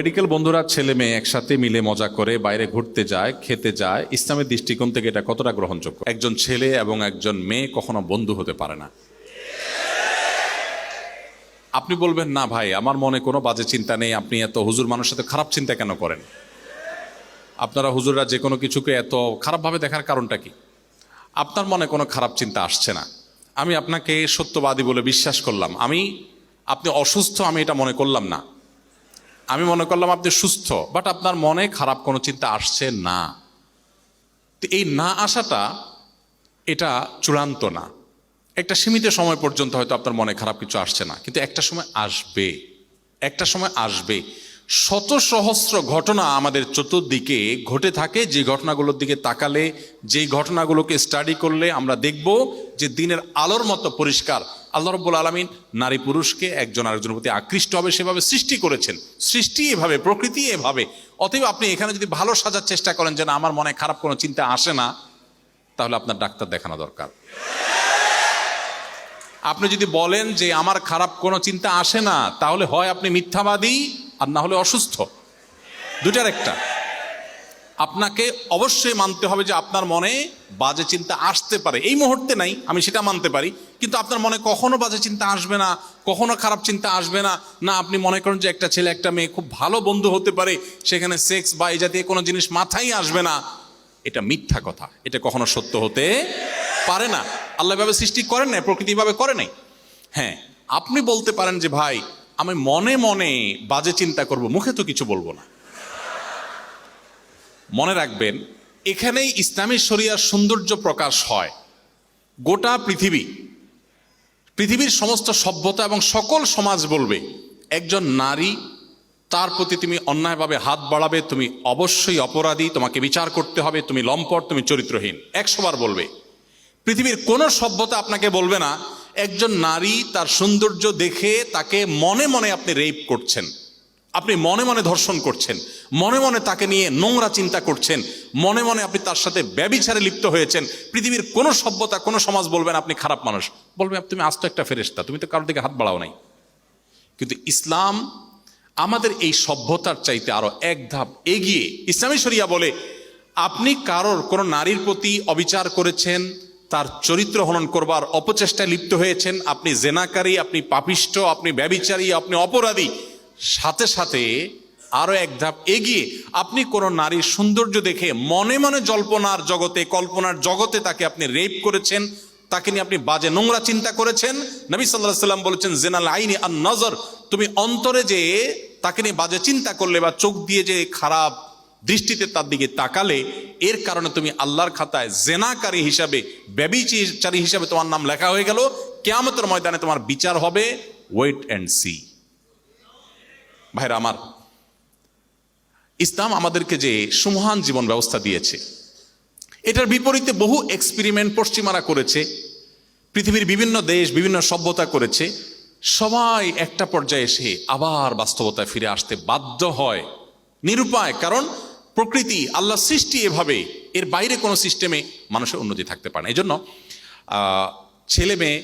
Medical বন্ধুরা, ছেলে মেয়ে একসাথে মিলে মজা করে বাইরে ঘুরতে যায়, খেতে যায়। ইসলামের দৃষ্টিকোণ থেকে এটা কতটা গ্রহণযোগ্য? একজন ছেলে এবং একজন মেয়ে কখনো বন্ধু হতে পারে না। আপনি বলবেন, না ভাই, আমার মনে কোনো বাজে চিন্তা নেই। আপনি এত হুজুর মানুষের সাথে খারাপ চিন্তা কেন করেন? আপনারা হুজুররা যে কোনো কিছুকে এত খারাপভাবে দেখার কারণটা কি? আপনার মনে কোনো খারাপ চিন্তা আসছে না। আমি আপনাকে সত্যবাদী বলে বিশ্বাস করলাম। আমি, আপনি অসুস্থ, আমি এটা মনে করলাম না। আমি মনে করলাম আপনি সুস্থ বাট আপনার মনে খারাপ কোনো চিন্তা আসছে না। তো এই না আসাটা, এটা চূড়ান্ত না। একটা সীমিত সময় পর্যন্ত হয়তো আপনার মনে খারাপ কিছু আসছে না, কিন্তু একটা সময় আসবে। একটা সময় আসবে। শত সহস্র ঘটনা আমাদের চতুর্দিকে ঘটে থাকে, যে ঘটনাগুলোর দিকে তাকালে, যেই ঘটনাগুলোকে স্টাডি করলে আমরা দেখব যে দিনের আলোর মতো পরিষ্কার আল্লাহ রব্বুল আলমিন নারী পুরুষকে একজন আরেকজনের প্রতি আকৃষ্ট হবে, সেভাবে সৃষ্টি করেছেন। সৃষ্টি এভাবে, প্রকৃতি এভাবে। অতএব আপনি এখানে যদি ভালো সাজার চেষ্টা করেন যে না আমার মনে খারাপ কোনো চিন্তা আসে না, তাহলে আপনার ডাক্তার দেখানো দরকার। আপনি যদি বলেন যে আমার খারাপ কোনো চিন্তা আসে না, তাহলে হয় আপনি মিথ্যাবাদী আর না হলে অসুস্থ। দুটার একটা। আপনাকে অবশ্যই মানতে হবে যে আপনার মনে বাজে চিন্তা আসতে পারে। এই মুহূর্তে নাই, আমি সেটা মানতে পারি। কিন্তু আপনার মনে কখনো বাজে চিন্তা আসবে না, কখনো খারাপ চিন্তা আসবে না। না, আপনি মনে করেন যে একটা ছেলে, একটা মেয়ে খুব ভালো বন্ধু হতে পারে, সেখানে সেক্স বা এই জাতীয় কোনো জিনিস মাথায় আসবে না। এটা মিথ্যা কথা। এটা কখনো সত্য হতে পারে না। আল্লাহ ভাবে সৃষ্টি করেন নাই, প্রকৃতিভাবে করে নাই। হ্যাঁ আপনি বলতে পারেন যে, ভাই, আমি মনে মনে বাজে চিন্তা করব, মুখে তো কিছু বলব না। মনে রাখবেন, এখানেই ইসলামী শরিয়ার সৌন্দর্য প্রকাশ হয়। গোটা পৃথিবী, পৃথিবীর সমস্ত সভ্যতা এবং সকল সমাজ বলবে, একজন নারী, তার প্রতি তুমি অন্যায়ভাবে হাত বাড়াবে, তুমি অবশ্যই অপরাধী, তোমাকে বিচার করতে হবে, তুমি লম্পট, তুমি চরিত্রহীন। একশোবার বলবে, পৃথিবীর কোনো সভ্যতা আপনাকে বলবে না, একজন নারী তার সৌন্দর্য দেখে তাকে মনে মনে আপনি রেপ করছেন। আপনি মনে মনে ধর্ষণ করছেন, মনে মনে তাকে নিয়ে নোংরা চিন্তা করছেন, মনে মনে আপনি তার সাথে ব্যবিচারে লিপ্ত হয়েছেন, পৃথিবীর কোনো সভ্যতা, কোনো সমাজ বলবেন আপনি খারাপ মানুষ। বলবে, তুমি আস্ত একটা ফেরেস্তা তুমি তো কারোর দিকে হাত বাড়াও নাই। কিন্তু ইসলাম আমাদের এই সভ্যতার চাইতে আরও এক ধাপ এগিয়ে, ইসলামী শরিয়া বলে, আপনি কারোর কোনো নারীর প্রতি অবিচার করেছেন, তার চরিত্র হনন করবার অপচেষ্টায় লিপ্ত হয়েছেন, আপনি জেনাকারী, আপনি পাপিষ্ট আপনি ব্যবিচারী, আপনি অপরাধী সাথে সাথে আরও এক ধাপ এগিয়ে আপনি কোনো নারীর সৌন্দর্য দেখে মনে মনে জল্পনার জগতে, কল্পনার জগতে তাকে আপনি রেপ করেছেন, তাকে নিয়ে আপনি বাজে নোংরা চিন্তা করেছেন। নবী সাল্লাহ সাল্লাম বলেছেন, জেনাল আইনি আর নজর। তুমি অন্তরে যে তাকে নিয়ে বাজে চিন্তা করলে বা চোখ দিয়ে যে খারাপ দৃষ্টিতে তার দিকে তাকালে, এর কারণে তুমি আল্লাহর খাতায় জেনাকারী হিসাবে, ব্যবিচারী হিসাবে তোমার নাম লেখা হয়ে গেল। কেয়ামতের ময়দানে তোমার বিচার হবে। ওয়েট অ্যান্ড সি ভাইরা আমার, ইসলাম আমাদেরকে যে সুমহান জীবন ব্যবস্থা দিয়েছে, এটার বিপরীতে বহু এক্সপেরিমেন্ট পশ্চিমারা করেছে, পৃথিবীর বিভিন্ন দেশ, বিভিন্ন সভ্যতা করেছে, সবাই একটা পর্যায়ে এসে আবার বাস্তবতায় ফিরে আসতে বাধ্য হয়, নিরুপায়, কারণ প্রকৃতি, আল্লাহ সৃষ্টি এভাবে, এর বাইরে কোনো সিস্টেমে মানুষের উন্নতি থাকতে পারে না। এই জন্য ছেলে মেয়ে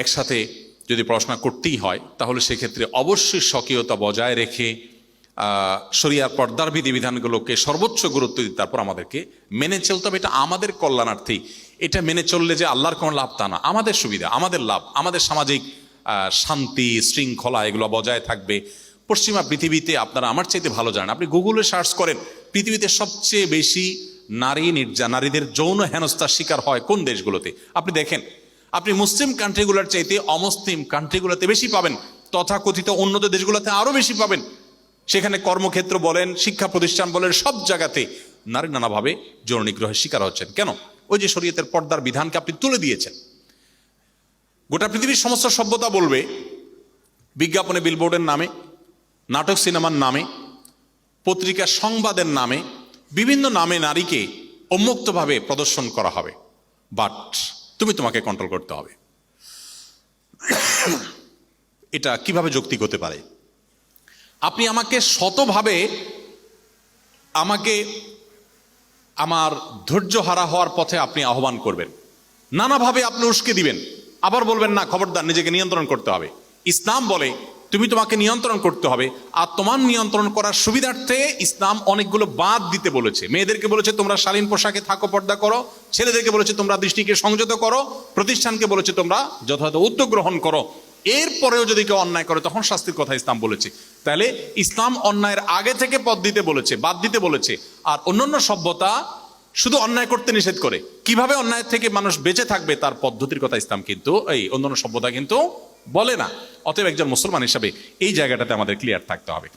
একসাথে যদি পড়াশোনা করতেই হয় তাহলে সেক্ষেত্রে অবশ্যই স্বকীয়তা বজায় রেখে আহ, শরিয়ার পর্দার বিধিবিধানগুলোকে সর্বোচ্চ গুরুত্ব দিতে তারপর আমাদেরকে মেনে চলতে হবে। এটা আমাদের কল্যাণার্থে। এটা মেনে চললে যে আল্লাহর কোনো লাভ তা না। আমাদের সুবিধা আমাদের লাভ আমাদের সামাজিক শান্তি শৃঙ্খলা এগুলো বজায় থাকবে। পশ্চিমা পৃথিবীতে আপনারা আমার চাইতে ভালো জানেন আপনি গুগলে সার্চ করেন পৃথিবীতে সবচেয়ে বেশি নারী নির্যা নারীদের যৌন হেনস্থার শিকার হয় কোন দেশগুলোতে? আপনি দেখেন আপনি মুসলিম কান্ট্রিগুলোর চাইতে অমুসলিম কান্ট্রিগুলোতে বেশি পাবেন, তথাকথিত উন্নত দেশগুলোতে আরও বেশি পাবেন। সেখানে কর্মক্ষেত্র বলেন, শিক্ষা প্রতিষ্ঠান বলেন, সব জায়গাতে নারী নানাভাবে যৌন নিগ্রহের শিকার হচ্ছেন। কেন? ওই যে শরীয়তের পর্দার বিধানকে আপনি তুলে দিয়েছেন। গোটা পৃথিবীর সমস্ত সভ্যতা বলবে, বিজ্ঞাপনে বিলবোর্ডের নামে, নাটক সিনেমার নামে পত্রিকা সংবাদের নামে, বিভিন্ন নামে নারীকে উন্মুক্তভাবে প্রদর্শন করা হবে। বাট তুমি তোমাকে কন্ট্রোল করতে হবে। এটা কীভাবে যৌক্তিক হতে পারে? আপনি আমাকে শতভাবে আমাকে আমার ধৈর্য হারা হওয়ার পথে আপনি আহ্বান করবেন। নানাভাবে আপনি উস্কে দিবেন। আবার বলবেন, না, খবরদার, নিজেকে নিয়ন্ত্রণ করতে হবে। ইসলাম বলে তুমি তোমাকে নিয়ন্ত্রণ করতে হবে। আর তোমার নিয়ন্ত্রণ করার সুবিধার্থে ইসলাম অনেকগুলো বাদ দিতে বলেছে। মেয়েদেরকে বলেছে, তোমরা শালীন পোশাকে থাকো, পর্দা করো। ছেলেদেরকে বলেছে, তোমরা দৃষ্টিকে সংযত করো। প্রতিষ্ঠানকে বলেছে, তোমরা যথাযথ উদ্যোগ গ্রহণ করো। এরপরেও যদি কেউ অন্যায় করে, তখন শাস্তির কথা ইসলাম বলেছে। তাহলে ইসলাম অন্যায়ের আগে থেকে পদ দিতে বলেছে, বাদ দিতে বলেছে। আর অন্যান্য সভ্যতা শুধু অন্যায় করতে নিষেধ করে। কীভাবে অন্যায় থেকে মানুষ বেঁচে থাকবে, তার পদ্ধতির কথা ইসলাম কিন্তু, এই অন্যান্য সভ্যতা কিন্তু বলে না। অতএব একজন মুসলমান হিসাবে এই জায়গাটাতে আমাদের ক্লিয়ার থাকতে হবে।